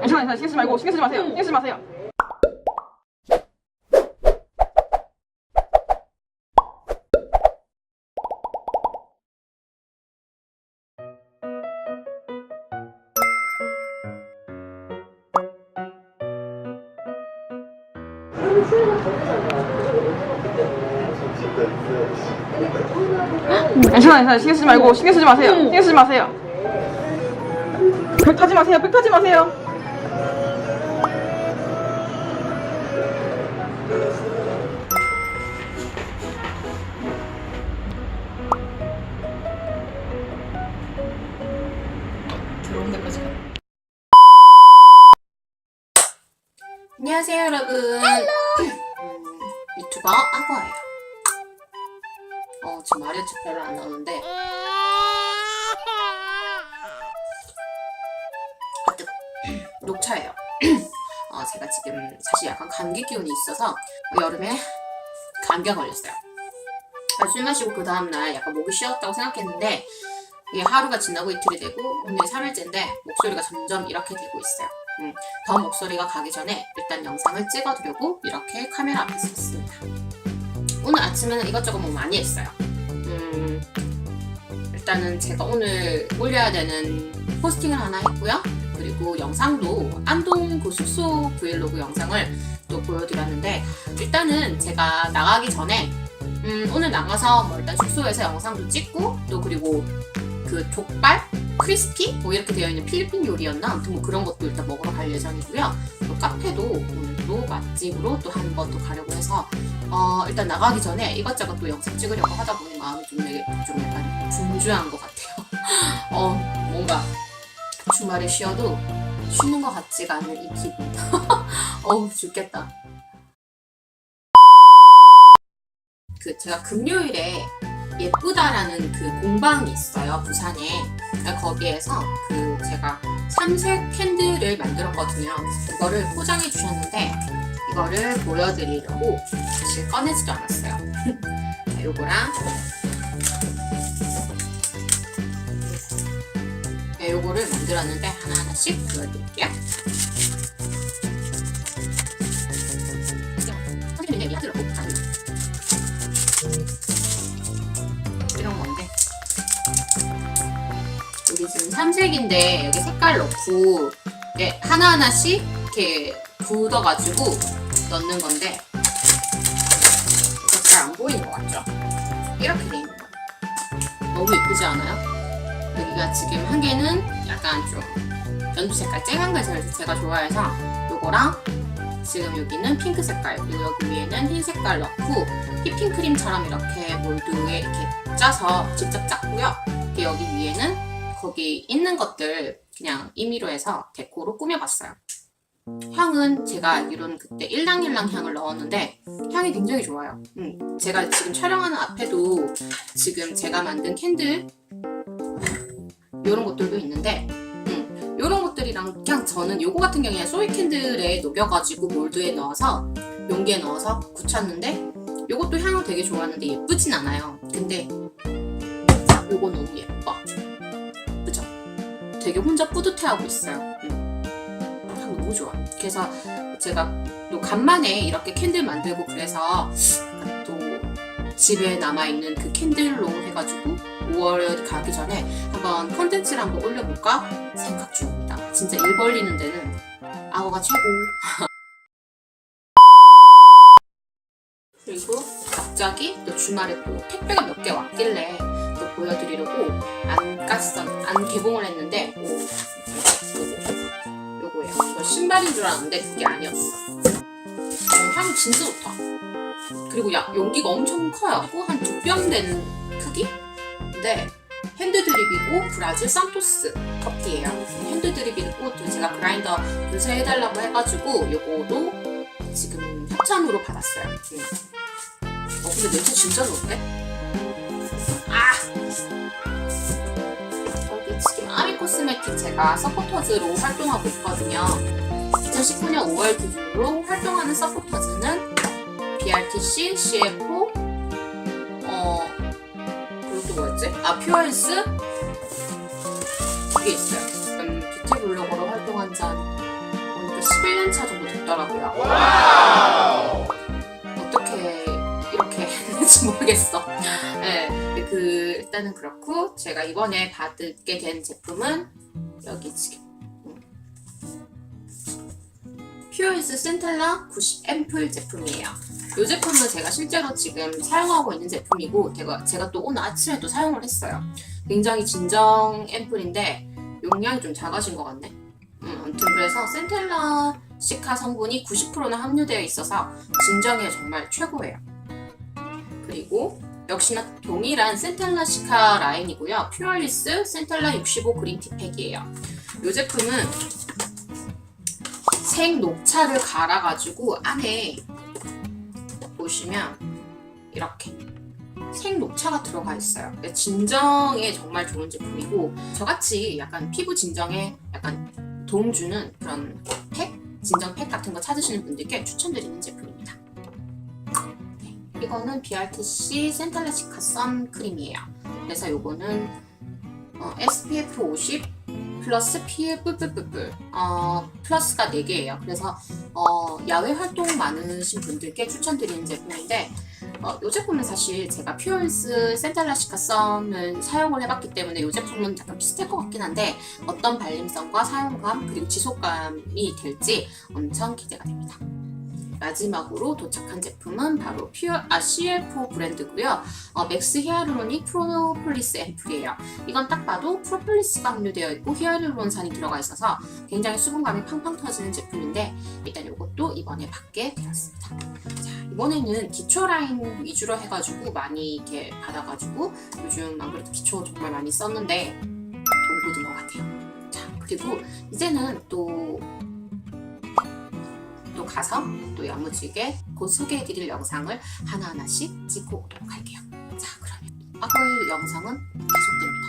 괜찮아요. 괜찮아요. 신경 쓰지 말고 신경 쓰지 마세요. 신경 쓰지 마세요. 괜찮아요. 괜찮아요. 신경 쓰지 말고 신경 쓰지 마세요. 신경 쓰지 마세요. 벽 타지 마세요. 벽 타지 마세요. 들어온 데까지 가. 안녕하세요 여러분 음, 유튜버 악어예요 어 지금 마리오츠 별로 안 나오는데 녹차예요 어 제가 지금 사실 약간 감기 기운이 있어서 여름에 감기가 걸렸어요 아, 술 마시고 그 다음날 약간 목이 쉬었다고 생각했는데 이게 하루가 지나고 이틀이 되고 오늘 3일째인데 목소리가 점점 이렇게 되고 있어요. 음, 더 목소리가 가기 전에 일단 영상을 찍어두려고 이렇게 카메라 앞에 섰습니다. 오늘 아침에는 이것저것 뭐 많이 했어요. 음, 일단은 제가 오늘 올려야 되는 포스팅을 하나 했고요. 그리고 영상도 안동 그 숙소 브이로그 영상을 또 보여드렸는데 일단은 제가 나가기 전에 음, 오늘 나가서 뭐 일단 숙소에서 영상도 찍고 또 그리고 그 족발, 크리스피 뭐 이렇게 되어 있는 필리핀 요리였나 아무튼 뭐 그런 것도 일단 먹으러 갈 예정이고요. 또 카페도 오늘도 맛집으로 또 한 번 또 가려고 해서 어, 일단 나가기 전에 이것저것 또 영상 찍으려고 하다 보니 마음이 좀, 되게 좀 약간 분주한 것 같아요. 어 뭔가 주말에 쉬어도 쉬는 것 같지가 않은 이 기분. 어우 죽겠다. 그 제가 금요일에 예쁘다라는 그 공방이 있어요 부산에 그러니까 거기에서 그 제가 삼색 캔들을 만들었거든요 이거를 포장해 주셨는데 이거를 보여드리려고 사실 꺼내지도 않았어요 자, 요거랑 네, 요거를 만들었는데 하나하나씩 보여드릴게요 이런 건데 여기 지금 삼색인데 여기 색깔 넣고 이렇게 하나하나씩 이렇게 굳어가지고 넣는 건데 잘 안 보이는 것 같죠? 이렇게 돼 있는 거예요 너무 예쁘지 않아요? 여기가 지금 한 개는 약간 좀 연두 색깔 쨍한 걸 제가- 제가 좋아해서 요거랑 지금 여기는 핑크 색깔 그리고 여기 위에는 흰 색깔 넣고 휘핑크림처럼 이렇게 몰드에 이렇게 짜서 직접 짰고요. 여기 위에는 거기 있는 것들 그냥 임의로 해서 데코로 꾸며봤어요. 향은 제가 알기로는 그때 일랑일랑 향을 넣었는데 향이 굉장히 좋아요. 음, 제가 지금 촬영하는 앞에도 지금 제가 만든 캔들 이런 것들도 있는데 음, 이런 것들이랑 그냥 저는 요거 같은 경우에 소이 캔들에 녹여가지고 몰드에 넣어서 용기에 넣어서 굳혔는데 요것도 향은 되게 좋았는데 예쁘진 않아요. 근데 요거 너무 예뻐. 그죠? 되게 혼자 뿌듯해하고 있어요. 음. 향 너무 좋아. 그래서 제가 또 간만에 이렇게 캔들 만들고 그래서 또 집에 남아있는 그 캔들로 해가지고 5월 가기 전에 한번 컨텐츠를 한번 올려볼까 생각 중입니다. 진짜 일 벌리는 데는 악어가 최고. 그리고 갑자기 또 주말에 또 택배가 몇 개 왔길래 또 보여드리려고 안 깠어, 안 개봉을 했는데 오, 요거. 저 신발인 줄 알았는데 그게 아니었어. 어, 향이 진짜 좋다. 그리고 야, 용기가 엄청 커요. 한 두 병 되는 크기? 근데 핸드드립이고 브라질 산토스 커피예요. 핸드드립이고 또 제가 그라인더 교체해달라고 해가지고 요거도 지금 협찬으로 받았어요. 음. 어 근데 냄새 진짜 좋은데? 아! 여기 지금 아미 코스메틱 제가 서포터즈로 활동하고 있거든요. 2019년 5월 기준으로 활동하는 서포터즈는 BRTC, CFO, 또 뭐였지? 아, 퓨어헬스, 두개 있어요. 음, 뷰티 블로거로 활동한 지 한, 보니까 11년 차 정도 됐더라고요. 어떻게 이렇게 했는지 모르겠어. 네, 그 일단은 그렇고 제가 이번에 받게 된 제품은 여기 지금 퓨어이스 센텔라 90 앰플 제품이에요. 이 제품은 제가 실제로 지금 사용하고 있는 제품이고 제가, 제가 또 오늘 아침에 또 사용을 했어요. 굉장히 진정 앰플인데 용량이 좀 작아진 것 같네. 음, 아무튼 그래서 센텔라 시카 성분이 90%나 함유되어 있어서 진정에 정말 최고예요. 그리고 역시나 동일한 센텔라 시카 라인이고요. 퓨얼리스 센텔라 65 그린티 팩이에요. 이 제품은 생 녹차를 갈아가지고 안에 보시면 이렇게 생 녹차가 들어가 있어요. 진정에 정말 좋은 제품이고 저같이 약간 피부 진정에 약간 도움 주는 그런 팩, 진정 팩 같은 거 찾으시는 분들께 추천드리는 제품입니다. 네, 이거는 BRTC 센탈라시카 선 크림이에요. 그래서 요거는 어, SPF 50 플러스 PF 뿌뿌뿌뿌 어, 플러스가 4개예요. 그래서 어, 야외 활동 많으신 분들께 추천드리는 제품인데 어, 이 제품은 사실 제가 퓨얼스 센탈라시카 썸을 사용을 해봤기 때문에 이 제품은 약간 비슷할 것 같긴 한데 어떤 발림성과 사용감 그리고 지속감이 될지 엄청 기대가 됩니다. 마지막으로 도착한 제품은 바로 퓨어 아 CL4 브랜드고요. 어, 맥스 히아루로닉 프로폴리스 앰플이에요. 이건 딱 봐도 프로폴리스가 함유되어 있고 히아루론산이 들어가 있어서 굉장히 수분감이 팡팡 터지는 제품인데 일단 이것도 이번에 받게 되었습니다. 자 이번에는 기초 라인 위주로 해가지고 많이 이렇게 받아가지고 요즘 안 그래도 기초 정말 많이 썼는데 도움이 된것 같아요. 자 그리고 이제는 또 또 가서 또 야무지게 곧 소개해 드릴 영상을 하나하나씩 찍고 오도록 할게요. 자, 그러면 앞으로의 영상은 계속됩니다.